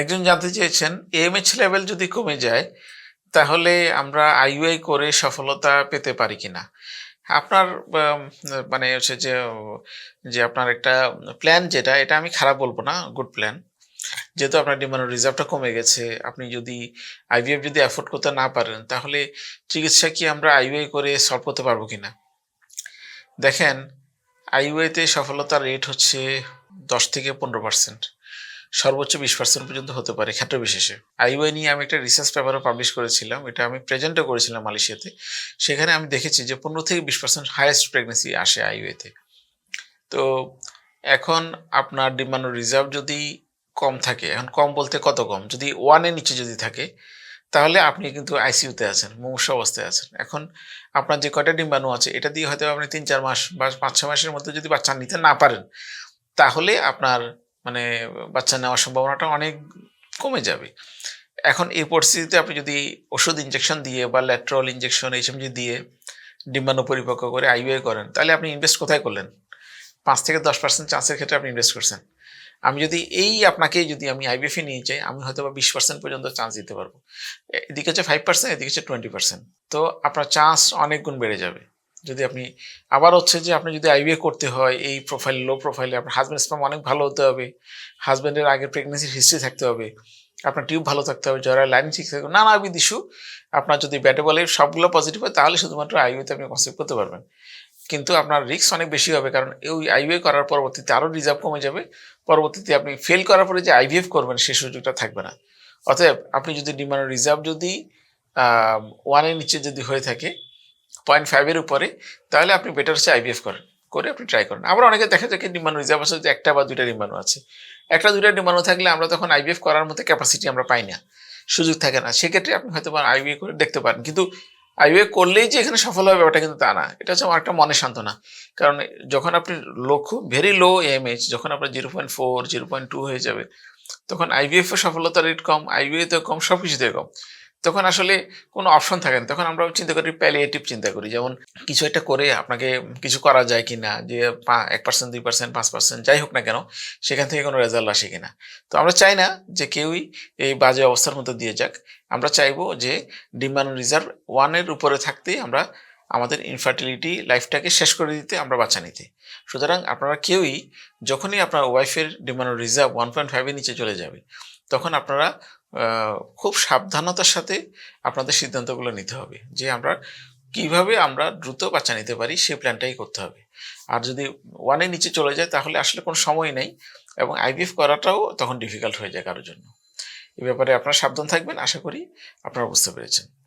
একজন জানতে চেয়েছেন এমএইচ লেভেল যদি কমে যায়, তাহলে আমরা আইইউআই করে সফলতা পেতে পারি কিনা? আপনার মানে হচ্ছে যে যে আপনার একটা প্ল্যান যেটা, এটা আমি খারাপ বলব না গুড প্ল্যান যেহেতু আপনার ডিমান্ড রিজার্ভটা কমে গেছে, আপনি যদি আইভিএফ যদি অ্যাফোর্ড করতে না পারেন, তাহলে চিকিৎসা কি আমরা আইইউআই করে সলভ করতে পারব কিনা? দেখেন আইইউআইতে সফলতার রেট হচ্ছে দশ থেকে পনেরো পার্সেন্ট সর্বোচ্চ বিশ পার্সেন্ট পর্যন্ত হতে পারে ক্ষেত্র বিশেষে আইওয়াই নিয়ে আমি একটা রিসার্চ পেপারও পাবলিশ করেছিলাম, এটা আমি প্রেজেন্টও করেছিলাম মালয়েশিয়াতে। সেখানে আমি দেখেছি যে পনেরো থেকে বিশ পার্সেন্ট হায়েস্ট প্রেগনেন্সি আসে আইওয়েতে তো এখন আপনার ডিমান্ড রিজার্ভ যদি কম থাকে, এখন কম বলতে কত কম? যদি ওয়ানের নিচে যদি থাকে, তাহলে আপনি কিন্তু আইসিইউতে আছেন, মুমূর্ষ অবস্থায় আছেন। এখন আপনার যে কয়টা ডিম্বাণু আছে, এটা দিয়ে হয়তো আপনি তিন চার মাস বা পাঁচ ছ মাসের মধ্যে যদি বাচ্চা নিতে না পারেন, তাহলে আপনার মানে বাচ্চা নেওয়ার সম্ভাবনাটা অনেক কমে যাবে। এখন এই পরিস্থিতিতে আপনি যদি ওষুধ ইঞ্জেকশন দিয়ে বা ল্যাট্রল ইঞ্জেকশন এইসব যদি দিয়ে ডিম্বাণু পরিপক্ক করে আইউআই করেন, তাহলে আপনি ইনভেস্ট কোথায় করলেন? পাঁচ থেকে দশ পার্সেন্ট চান্সের ক্ষেত্রে আপনি ইনভেস্ট করছেন। আমি যদি এই আপনাকে যদি আমি আইবিএফে নিয়ে যাই, আমি হয়তো বা বিশ পার্সেন্ট পর্যন্ত চান্স দিতে পারব। এদিকে হচ্ছে ফাইভ পার্সেন্ট এদিকে হচ্ছে টোয়েন্টি পার্সেন্ট তো আপনার চান্স অনেক গুণ বেড়ে যাবে। যদি আপনি, আবার হচ্ছে যে আপনি যদি আইবিএ করতে হয়, এই প্রোফাইল লো প্রোফাইলে আপনার হাজব্যান্ড স্পাম অনেক ভালো হতে হবে। হাজব্যান্ডের আগের প্রেগনেন্সির হিস্ট্রি থাকতে হবে। আপনার টিউব ভালো থাকতে হবে যারা লাইন ঠিক থাকবে নানাবিধ ইস্যু আপনার যদি ব্যাটে বলে সবগুলো পজিটিভ হয়, তাহলে শুধুমাত্র আইবিএতে আপনি কনসেপ্ট করতে পারবেন। কিন্তু আপনার রিস্ক অনেক বেশি হবে, কারণ ওই আইবিএ করার পরবর্তীতে আরও রিজার্ভ কমে যাবে। পরবর্তীতে আপনি ফেল করার পরে যে আইভিএফ করবেন সেই সুযোগটা থাকবে না। অতএব আপনি যদি ডিমান্ড রিজার্ভ যদি ওয়ানের নিচে যদি হয়ে থাকে পয়েন্ট ফাইভের উপরে, তাহলে আপনি বেটার হচ্ছে আইভিএফ করেন, করে আপনি ট্রাই করেন। আবার অনেকে দেখা যায় কি রিজার্ভ আছে, যে একটা বা দুইটা ডিমান্ড আছে। একটা দুইটা ডিমান্ড থাকলে আমরা তখন আইভিএফ করার মতো ক্যাপাসিটি আমরা পাই না। সুযোগ থাকে না। সেক্ষেত্রে আপনি হয়তো আইভিএ করে দেখতে পারেন। কিন্তু আইওয়ে করলেই যে এখানে সফল হবে ব্যাপারটা কিন্তু তা না। এটা হচ্ছে আমার একটা মনের সান্ত্বনা। কারণ যখন আপনি লো খুব ভেরি লো এমএইচ যখন আপনার zero point four zero point two হয়ে যাবে, তখন আইভিএফ এর সফলতার রেট কম আইভিএতে কম সব কিছুতে কম। তখন আসলে কোনো অপশন থাকে না। তখন আমরা চিন্তা করি প্যালিয়েটিভ চিন্তা করি। যেমন কিছু একটা করে আপনাকে কিছু করা যায় কি না যে এক পার্সেন্ট দুই পার্সেন্ট পাঁচ পার্সেন্ট যাই হোক না কেন, সেখান থেকে কোনো রেজাল্ট আসে কিনা। তো আমরা চাই না যে কেউই এই বাজে অবস্থার মধ্যে দিয়ে যাক। আমরা চাইব যে ডিমান্ড রিজার্ভ ওয়ানের উপরে থাকতেই আমরা আমাদের ইনফার্টিলিটি লাইফটাকে শেষ করে দিতে, আমরা বাচ্চা নিতে। সুতরাং আপনারা কেউই যখনই আপনার ওয়াইফের ডিমান্ড রিজার্ভ ওয়ান পয়েন্ট ফাইভের নিচে চলে যাবে, তখন আপনারা খুব সাবধানতার সাথে আপনাদের সিদ্ধান্তগুলো নিতে হবে যে আমরা কীভাবে আমরা দ্রুত বাচ্চা নিতে পারি সেই প্ল্যানটাই করতে হবে। আর যদি ওয়ানের নিচে চলে যায়, তাহলে আসলে কোনো সময় নেই এবং আইভিএফ করাটাও তখন ডিফিকাল্ট হয়ে যায় কারোর জন্য। এ ব্যাপারে আপনারা সাবধান থাকবেন, আশা করি আপনারা বুঝতে পেরেছেন।